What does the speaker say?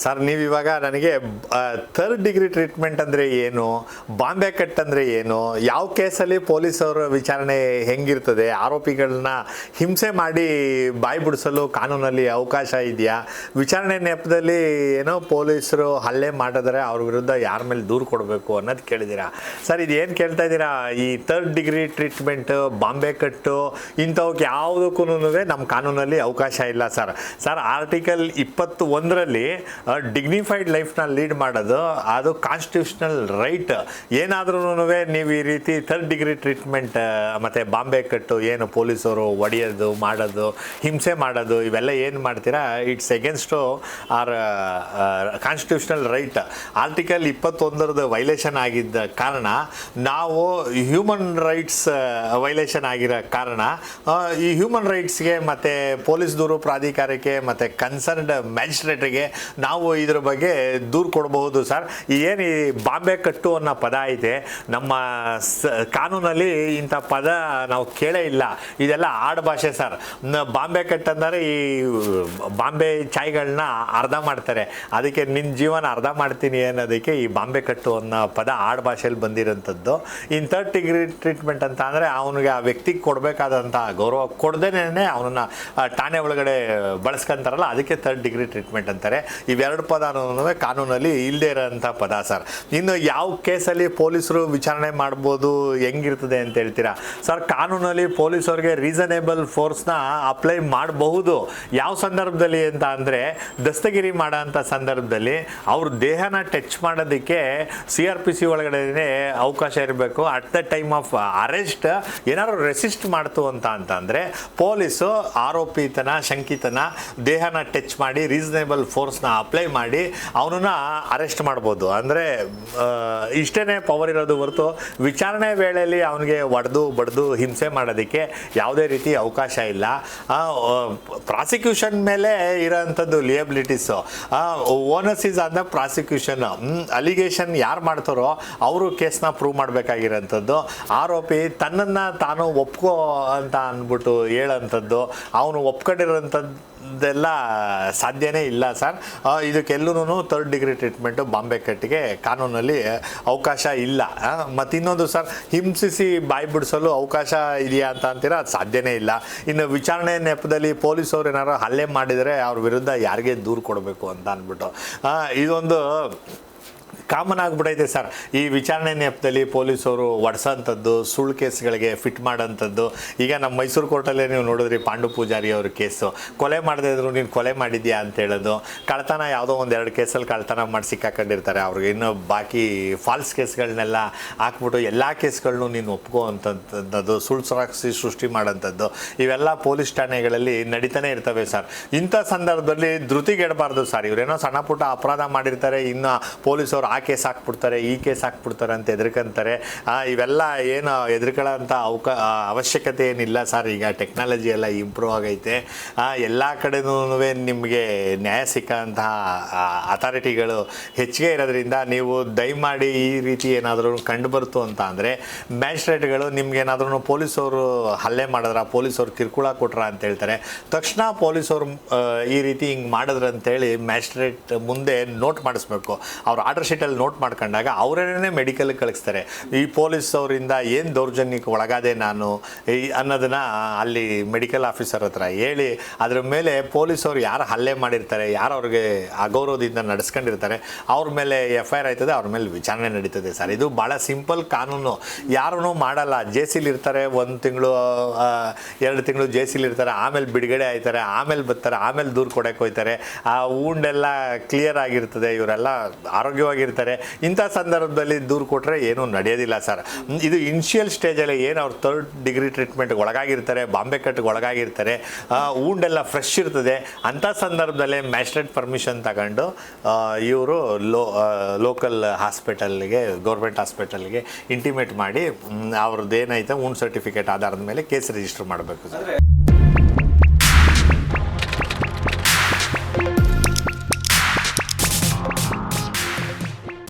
Sir ನೀವು ಇವಾಗ ನನಗೆ ಥರ್ಡ್ ಡಿಗ್ರಿ ಟ್ರೀಟ್ಮೆಂಟ್ ಅಂದರೆ ಏನು? ಬಾಂಬೆ ಕಟ್ ಅಂದರೆ ಏನು? ಯಾವ ಕೇಸಲ್ಲಿ ಪೊಲೀಸವರ ವಿಚಾರಣೆ ಹೆಂಗಿರ್ತದೆ? ಆರೋಪಿಗಳನ್ನ ಹಿಂಸೆ ಮಾಡಿ ಬಾಯಿ ಬಿಡಿಸಲು ಕಾನೂನಲ್ಲಿ ಅವಕಾಶ ಇದೆಯಾ? ವಿಚಾರಣೆ ನೆಪದಲ್ಲಿ ಏನೋ ಪೊಲೀಸರು ಹಲ್ಲೆ ಮಾಡಿದ್ರೆ ಅವ್ರ ವಿರುದ್ಧ ಯಾರ ಮೇಲೆ ದೂರು ಕೊಡಬೇಕು ಅನ್ನೋದು ಕೇಳಿದ್ದೀರಾ ಸರ್, ಇದು ಏನು ಕೇಳ್ತಾ ಇದ್ದೀರಾ? ಈ ಥರ್ಡ್ ಡಿಗ್ರಿ ಟ್ರೀಟ್ಮೆಂಟ್ ಬಾಂಬೆ ಕಟ್ಟು ಇಂಥವಕ್ಕೆ ಯಾವುದಕ್ಕೂ ನಮ್ಮ ಕಾನೂನಲ್ಲಿ ಅವಕಾಶ ಇಲ್ಲ ಸರ್. ಸರ್ ಆರ್ಟಿಕಲ್ ಇಪ್ಪತ್ತು ಒಂದರಲ್ಲಿ ಡಿಗ್ನಿಫೈಡ್ ಲೈಫ್ನ ಲೀಡ್ ಮಾಡೋದು, ಅದು ಕಾನ್ಸ್ಟಿಟ್ಯೂಷನಲ್ ರೈಟ್ ಏನಾದ್ರೂ ನೀವು ಈ ರೀತಿ ಥರ್ಡ್ ಡಿಗ್ರಿ ಟ್ರೀಟ್ಮೆಂಟ್ ಮತ್ತು ಬಾಂಬೆ ಕಟ್ಟು, ಏನು ಪೊಲೀಸರು ಒಡೆಯೋದು, ಮಾಡೋದು, ಹಿಂಸೆ ಮಾಡೋದು, ಇವೆಲ್ಲ ಏನು ಮಾಡ್ತೀರಾ? It's against our constitutional right article ಇಪ್ಪತ್ತೊಂದರದ್ದು violation ಆಗಿದ್ದ ಕಾರಣ, ನಾವು ಹ್ಯೂಮನ್ ರೈಟ್ಸ್ ವೈಲೇಷನ್ ಆಗಿರೋ ಕಾರಣ ಈ ಹ್ಯೂಮನ್ ರೈಟ್ಸ್ಗೆ ಮತ್ತು ಪೊಲೀಸ್ ದೂರು ಪ್ರಾಧಿಕಾರಕ್ಕೆ ಮತ್ತು ಕನ್ಸರ್ನ್ಡ್ ಮ್ಯಾಜಿಸ್ಟ್ರೇಟ್ರಿಗೆ ನಾವು ಇದ್ರ ಬಗ್ಗೆ ದೂರು ಕೊಡಬಹುದು, ಸರ್. ಏನು ಈ ಬಾಂಬೆ ಕಟ್ಟು ಅನ್ನೋ ಪದ ಐತೆ ನಮ್ಮ ಕಾನೂನಲ್ಲಿ ಇಂಥ ಪದ ನಾವು ಕೇಳೇ ಇಲ್ಲ. ಇದೆಲ್ಲ ಆಡುಭಾಷೆ ಸರ್. ಬಾಂಬೆ ಕಟ್ಟು ಅಂದರೆ ಈ ಬಾಂಬೆ ಚಾಯ್ಗಳನ್ನ ಅರ್ಧ ಮಾಡ್ತಾರೆ. ಅದಕ್ಕೆ ನಿನ್ನ ಜೀವನ ಅರ್ಧ ಮಾಡ್ತೀನಿ ಅನ್ನೋದಕ್ಕೆ ಈ ಬಾಂಬೆ ಕಟ್ಟು ಅನ್ನೋ ಪದ ಆಡುಭಾಷೆಯಲ್ಲಿ ಬಂದಿರೋಂಥದ್ದು. ಇನ್ ಥರ್ಡ್ ಡಿಗ್ರಿ ಟ್ರೀಟ್ಮೆಂಟ್ ಅಂತ ಅಂದರೆ ಅವನಿಗೆ ಆ ವ್ಯಕ್ತಿಗೆ ಕೊಡಬೇಕಾದಂಥ ಗೌರವ ಕೊಡ್ದೇನೆ ಅವನನ್ನ ಠಾಣೆ ಒಳಗಡೆ ಬಳಸ್ಕೊಂತಾರಲ್ಲ, ಅದಕ್ಕೆ ತರ್ಡ್ ಡಿಗ್ರಿ ಟ್ರೀಟ್ಮೆಂಟ್ ಅಂತಾರೆ. ಇವೆರಡು ಪದನೂ ಕಾನೂನಲ್ಲಿ ಇಲ್ಲದೆ ಇರೋಂಥ ಪದ, ಸರ್. ಇನ್ನು ಯಾವ ಕೇಸಲ್ಲಿ ಪೊಲೀಸರು ವಿಚಾರಣೆ ಮಾಡ್ಬೋದು, ಹೆಂಗಿರ್ತದೆ ಅಂತ ಹೇಳ್ತೀರಾ? ಸರ್, ಕಾನೂನಲ್ಲಿ ಪೊಲೀಸರಿಗೆ ರೀಸನೇಬಲ್ ಫೋರ್ಸ್ನ ಅಪ್ಲೈ ಮಾಡಬಹುದು. ಯಾವ ಸಂದರ್ಭದಲ್ಲಿ ಅಂತ ಅಂದರೆ, ದಸ್ತಗಿರಿ ಮಾಡೋ ಅಂಥ ಸಂದರ್ಭದಲ್ಲಿ ಅವ್ರ ದೇಹನ ಟಚ್ ಮಾಡೋದಕ್ಕೆ ಸಿ ಆರ್ ಪಿ ಸಿ ಒಳಗಡೆ ಅವಕಾಶ ಇರಬೇಕು. At the time of arrest ಏನಾದ್ರು ರೆಸಿಸ್ಟ್ ಮಾಡ್ತು ಅಂತ ಅಂತಂದರೆ ಪೊಲೀಸು ಆರೋಪಿತನ, ಶಂಕಿತನ ದೇಹನ ಟಚ್ ಮಾಡಿ ರೀಸನೇಬಲ್ ಫೋರ್ಸ್ನ ಅಪ್ಲೈ ಮಾಡಿ ಅವನನ್ನ ಅರೆಸ್ಟ್ ಮಾಡ್ಬೋದು. ಅಂದರೆ ಇಷ್ಟೇ ಪವರ್ ಇರೋದು ಹೊರತು ವಿಚಾರಣೆ ವೇಳೆಯಲ್ಲಿ ಅವನಿಗೆ ಒಡೆದು ಬಡ್ದು ಹಿಂಸೆ ಮಾಡೋದಕ್ಕೆ ಯಾವುದೇ ರೀತಿ ಅವಕಾಶ ಇಲ್ಲ. ಪ್ರಾಸಿಕ್ಯೂಷನ್ ಮೇಲೆ ಇರೋಂಥದ್ದು liabilities onus is on the prosecution allegation ಯಾರು ಮಾಡ್ತಾರೋ ಅವರು ಕೇಸ್ನ ಪ್ರೂವ್ ಮಾಡಬೇಕಾಗಿರೋಂಥದ್ದು. ಆರೋಪಿ ತನ್ನನ್ನು ತಾನು ಒಪ್ಕೋ ಅಂತ ಅಂದ್ಬಿಟ್ಟು ಹೇಳೋಂಥದ್ದು. ಅವನು ಒಪ್ಕೊಂಡಿರೋಂಥದ್ದೆಲ್ಲ ಸಾಧ್ಯನೇ ಇಲ್ಲ ಸರ್. ಇದಕ್ಕೆಲ್ಲೂ ಥರ್ಡ್ ಡಿಗ್ರಿ ಟ್ರೀಟ್ಮೆಂಟು ಬಾಂಬೆ ಕಟ್ಟಿಗೆ ಕಾನೂನಲ್ಲಿ ಅವಕಾಶ ಇಲ್ಲ. ಮತ್ತು ಇನ್ನೊಂದು ಸರ್, ಹಿಂಸಿಸಿ ಬಾಯಿ ಬಿಡಿಸಲು ಅವಕಾಶ ಇದೆಯಾ ಅಂತ ಅಂತೀರಾ? ಅದು ಸಾಧ್ಯನೇ ಇಲ್ಲ. ಇನ್ನು ವಿಚಾರಣೆ ನೆಪದಲ್ಲಿ ಪೊಲೀಸವ್ರು ಏನಾರು ಹಲ್ಲೆ ಮಾಡಿದರೆ ಅವ್ರ ವಿರುದ್ಧ ಯಾರಿಗೆ ದೂರು ಕೊಡಬೇಕು ಅಂತ ಅಂದ್ಬಿಟ್ಟು. ಇದೊಂದು ಕಾಮನ್ ಆಗಿಬಿಟ್ಟೈತೆ ಸರ್. ಈ ವಿಚಾರಣೆ ನೆಪದಲ್ಲಿ ಪೊಲೀಸರು ಒಡ್ಸೋಂಥದ್ದು, ಸುಳ್ಳು ಕೇಸ್ಗಳಿಗೆ ಫಿಟ್ ಮಾಡೋಂಥದ್ದು. ಈಗ ನಮ್ಮ ಮೈಸೂರು ಕೋರ್ಟಲ್ಲೇ ನೀವು ನೋಡಿದ್ರಿ ಪಾಂಡು ಪೂಜಾರಿ ಅವ್ರ ಕೇಸು. ಕೊಲೆ ಮಾಡದೇ ಇದ್ರು, ನೀನು ಕೊಲೆ ಮಾಡಿದ್ಯಾ ಅಂತ ಹೇಳೋದು. ಕಳ್ತನ ಯಾವುದೋ ಒಂದು ಎರಡು ಕೇಸಲ್ಲಿ ಕಳ್ತನ ಮಾಡಿ ಸಿಕ್ಕಾಕೊಂಡಿರ್ತಾರೆ. ಅವ್ರಿಗೆ ಇನ್ನು ಬಾಕಿ ಫಾಲ್ಸ್ ಕೇಸ್ಗಳನ್ನೆಲ್ಲ ಹಾಕ್ಬಿಟ್ಟು ಎಲ್ಲ ಕೇಸ್ಗಳನ್ನೂ ನೀನು ಒಪ್ಕೋ ಅಂತಂಥದ್ದು ಸುಳ್ಳು ಸಾಕ್ಷಿ ಸೃಷ್ಟಿ ಮಾಡೋಂಥದ್ದು. ಇವೆಲ್ಲ ಪೊಲೀಸ್ ಠಾಣೆಗಳಲ್ಲಿ ನಡೀತಾನೆ ಇರ್ತವೆ ಸರ್. ಇಂಥ ಸಂದರ್ಭದಲ್ಲಿ ಧೃತಿಗೆಡಬಾರ್ದು ಸರ್. ಇವರೇನೋ ಸಣ್ಣ ಪುಟ್ಟ ಅಪರಾಧ ಮಾಡಿರ್ತಾರೆ, ಇನ್ನು ಪೊಲೀಸರು ಆ ಕೇಸ್ ಹಾಕ್ಬಿಡ್ತಾರೆ ಈ ಕೇಸ್ ಹಾಕ್ಬಿಡ್ತಾರೆ ಅಂತ ಎದುರ್ಕೊಂತಾರೆ. ಇವೆಲ್ಲ ಏನು ಹೆದರ್ಕೊಳ್ಳೋಂಥ ಅವಕ ಅವಶ್ಯಕತೆ ಏನಿಲ್ಲ ಸರ್. ಈಗ ಟೆಕ್ನಾಲಜಿ ಎಲ್ಲ ಇಂಪ್ರೂವ್ ಆಗೈತೆ. ಎಲ್ಲ ಕಡೆನೂ ನಿಮಗೆ ನ್ಯಾಯ ಸಿಕ್ಕಂತಹ ಅಥಾರಿಟಿಗಳು ಹೆಚ್ಚಿಗೆ ಇರೋದ್ರಿಂದ ನೀವು ದಯಮಾಡಿ ಈ ರೀತಿ ಏನಾದರೂ ಕಂಡು ಬರ್ತು ಅಂತ ಅಂದರೆ, ಮ್ಯಾಜಿಸ್ಟ್ರೇಟ್ಗಳು ನಿಮ್ಗೇನಾದ್ರೂ ಪೊಲೀಸವರು ಹಲ್ಲೆ ಮಾಡಿದ್ರ, ಪೊಲೀಸವ್ರು ಕಿರುಕುಳ ಕೊಟ್ರ ಅಂತ ಹೇಳ್ತಾರೆ. ತಕ್ಷಣ ಪೊಲೀಸವ್ರು ಈ ರೀತಿ ಹಿಂಗೆ ಮಾಡಿದ್ರಂತೇಳಿ ಮ್ಯಾಜಿಸ್ಟ್ರೇಟ್ ಮುಂದೆ ನೋಟ್ ಮಾಡಿಸ್ಬೇಕು. ಅವ್ರ ಆರ್ಡರ್ ಶೀಟಲ್ಲಿ ನೋಟ್ ಮಾಡ್ಕೊಂಡಾಗ ಅವರೇನೆ ಮೆಡಿಕಲ್ಗೆ ಕಳಿಸ್ತಾರೆ. ಈ ಪೊಲೀಸ್ ಅವರಿಂದ ಏನು ದೌರ್ಜನ್ಯಕ್ಕೆ ಒಳಗಾದೆ ನಾನು? ಈ ಅನ್ನೋದನ್ನ ಅಲ್ಲಿ ಮೆಡಿಕಲ್ ಆಫೀಸರ್ ಹತ್ರ ಹೇಳಿ, ಅದ್ರ ಮೇಲೆ ಪೊಲೀಸವ್ರು ಯಾರು ಹಲ್ಲೆ ಮಾಡಿರ್ತಾರೆ, ಯಾರು ಅವ್ರಿಗೆ ಅಗೌರವದಿಂದ ನಡೆಸ್ಕೊಂಡಿರ್ತಾರೆ, ಅವ್ರ ಮೇಲೆ ಎಫ್ ಐ ಆರ್ ಆಯ್ತದೆ, ಅವ್ರ ಮೇಲೆ ವಿಚಾರಣೆ ನಡೀತದೆ ಸರ್. ಇದು ಭಾಳ ಸಿಂಪಲ್ ಕಾನೂನು. ಯಾರೂ ಮಾಡಲ್ಲ. ಜೆ ಇರ್ತಾರೆ ಒಂದು ತಿಂಗಳು ಎರಡು ತಿಂಗಳು ಜೆ ಇರ್ತಾರೆ, ಆಮೇಲೆ ಬಿಡುಗಡೆ ಆಯ್ತಾರೆ, ಆಮೇಲೆ ಬರ್ತಾರೆ, ಆಮೇಲೆ ದೂರ ಕೊಡಕ್ಕೆ ಹೋಯ್ತಾರೆ. ಆ, ಊಂಡೆಲ್ಲ ಕ್ಲಿಯರ್ ಆಗಿರ್ತದೆ. ಇವರೆಲ್ಲ ಆರೋಗ್ಯವಾಗಿರ್ತಾರೆ. ಇಂಥ ಸಂದರ್ಭದಲ್ಲಿ ದೂರು ಕೊಟ್ಟರೆ ಏನೂ ನಡೆಯೋದಿಲ್ಲ ಸರ್. ಇದು ಇನಿಷಿಯಲ್ ಸ್ಟೇಜಲ್ಲಿ ಏನು ಅವ್ರು ಥರ್ಡ್ ಡಿಗ್ರಿ ಟ್ರೀಟ್ಮೆಂಟ್ಗೆ ಒಳಗಾಗಿರ್ತಾರೆ, ಬಾಂಬೆ ಕಟ್ಗೆ ಒಳಗಾಗಿರ್ತಾರೆ ಊಂಡೆಲ್ಲ ಫ್ರೆಶ್ ಇರ್ತದೆ. ಅಂಥ ಸಂದರ್ಭದಲ್ಲೇ ಮ್ಯಾಜಿಸ್ಟ್ರೇಟ್ ಪರ್ಮಿಷನ್ ತಗೊಂಡು ಇವರು ಲೋ ಲೋಕಲ್ ಹಾಸ್ಪಿಟಲ್ಗೆ ಗೌರ್ಮೆಂಟ್ ಹಾಸ್ಪಿಟಲ್ಗೆ ಇಂಟಿಮೇಟ್ ಮಾಡಿ ಅವ್ರದ್ದು ಏನೈತೆ ಊಂಡ್ ಸರ್ಟಿಫಿಕೇಟ್ ಆಧಾರದ ಮೇಲೆ ಕೇಸ್ ರಿಜಿಸ್ಟರ್ ಮಾಡಬೇಕು ಸರ್.